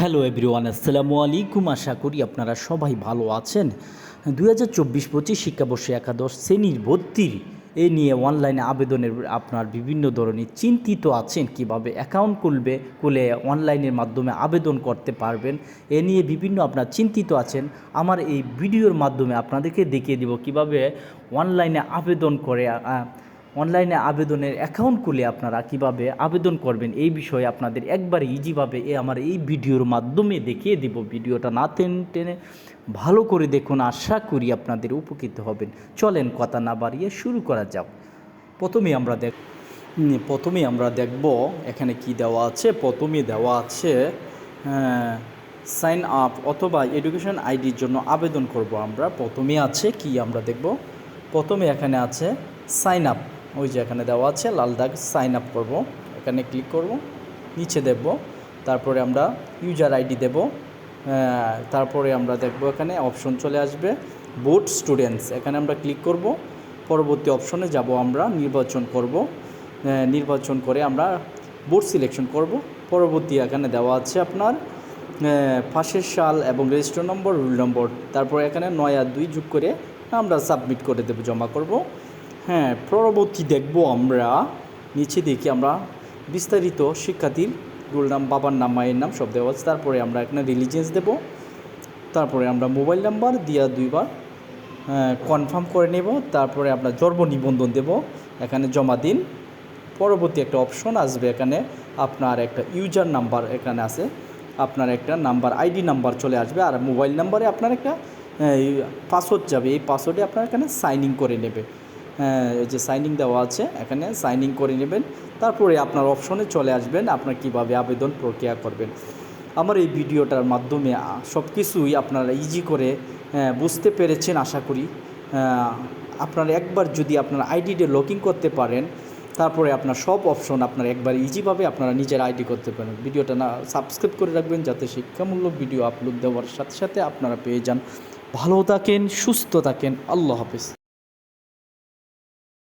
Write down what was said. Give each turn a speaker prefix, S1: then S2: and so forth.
S1: Hello everyone আসসালামু আলাইকুম আশা করি আপনারা সবাই ভালো আছেন। দুই হাজার চব্বিশ পঁচিশ শিক্ষাবর্ষে একাদশ শ্রেণির ভর্তির এ নিয়ে অনলাইনে আবেদনের আপনার বিভিন্ন ধরনের চিন্তিত আছেন, কীভাবে অ্যাকাউন্ট খুলবে, খুলে অনলাইনের মাধ্যমে আবেদন করতে পারবেন, এ নিয়ে বিভিন্ন আপনার চিন্তিত আছেন। আমার এই ভিডিওর মাধ্যমে আপনাদেরকে দেখিয়ে দিব কীভাবে অনলাইনে আবেদন করে অনলাইনে আবেদনের অ্যাকাউন্ট খুলে আপনারা কীভাবে আবেদন করবেন এই বিষয়ে আপনাদের একবারে ইজিভাবে এ আমার এই ভিডিওর মাধ্যমে দেখিয়ে দিব। ভিডিওটা না টেনে টেনে ভালো করে দেখুন আশা করি আপনাদের উপকৃত হবেন। চলেন কথা না বাড়িয়ে শুরু করা যাক। প্রথমে আমরা দেখ হুম, প্রথমেই আমরা দেখব এখানে কি দেওয়া আছে। প্রথমে দেওয়া আছে সাইন আপ অথবা এডুকেশন আইডির জন্য আবেদন করব আমরা। প্রথমে আছে কি আমরা দেখব? প্রথমে এখানে আছে সাইন আপ ওই যে এখানে দেওয়া আছে, লাল দাগ সাইন আপ করব। এখানে ক্লিক করব, নিচে দেব তারপরে আমরা ইউজার আইডি দেব। তারপরে আমরা দেখব এখানে অপশন চলে আসবে বোর্ড স্টুডেন্টস এখানে আমরা ক্লিক করব, পরবর্তী অপশনে যাব আমরা, নির্বাচন করব। নির্বাচন করে আমরা বোর্ড সিলেকশন করব। পরবর্তী এখানে দেওয়া আছে আপনার পাশের সাল এবং রেজিস্টার নম্বর রুল নম্বর তারপরে এখানে নয় আর দুই যোগ করে আমরা সাবমিট করে দেবো, জমা করব। হ্যাঁ পরবর্তী দেখব আমরা। নিচে দেখি আমরা বিস্তারিত শিক্ষার্থীর রুল নাম বাবার নাম মায়ের নাম সব দেওয়া আছে। তারপরে আমরা এখানে রিলিজিয়াস দেব। তারপরে আমরা মোবাইল নাম্বার দিয়া দুইবার কনফার্ম করে নেব। তারপরে আমরা জন্ম নিবন্ধন দেব এখানে জমা দিন। পরবর্তী একটা অপশন আসবে এখানে আপনার একটা ইউজার নাম্বার এখানে আছে। আপনার একটা নাম্বার আইডি নাম্বার চলে আসবে। আর মোবাইল নাম্বারে আপনার একটা পাসওয়ার্ড যাবে। এই পাসওয়ার্ডে আপনার এখানে সাইন ইন করে নেবে। হ্যাঁ, যে সাইনিং দেওয়া আছে এখানে সাইনিং করে নেবেন। তারপরে আপনার অপশনে চলে আসবেন আপনার কীভাবে আবেদন প্রক্রিয়া করবেন। আমার এই ভিডিওটার মাধ্যমে সব কিছুই আপনারা ইজি করে আহ, বুঝতে পেরেছেন আশা করি। আপনারা একবার যদি আপনার আইডিতে লগ ইন করতে পারেন তারপরে আপনার সব অপশন আপনার একবার ইজিভাবে আপনারা নিজের আইডি করতে পারেন ভিডিওটা না সাবস্ক্রাইব করে রাখবেন যাতে শিক্ষামূলক ভিডিও আপলোড দেওয়ার সাথে সাথে আপনারা পেয়ে যান। ভালো থাকেন সুস্থ থাকেন আল্লাহ হাফিজ।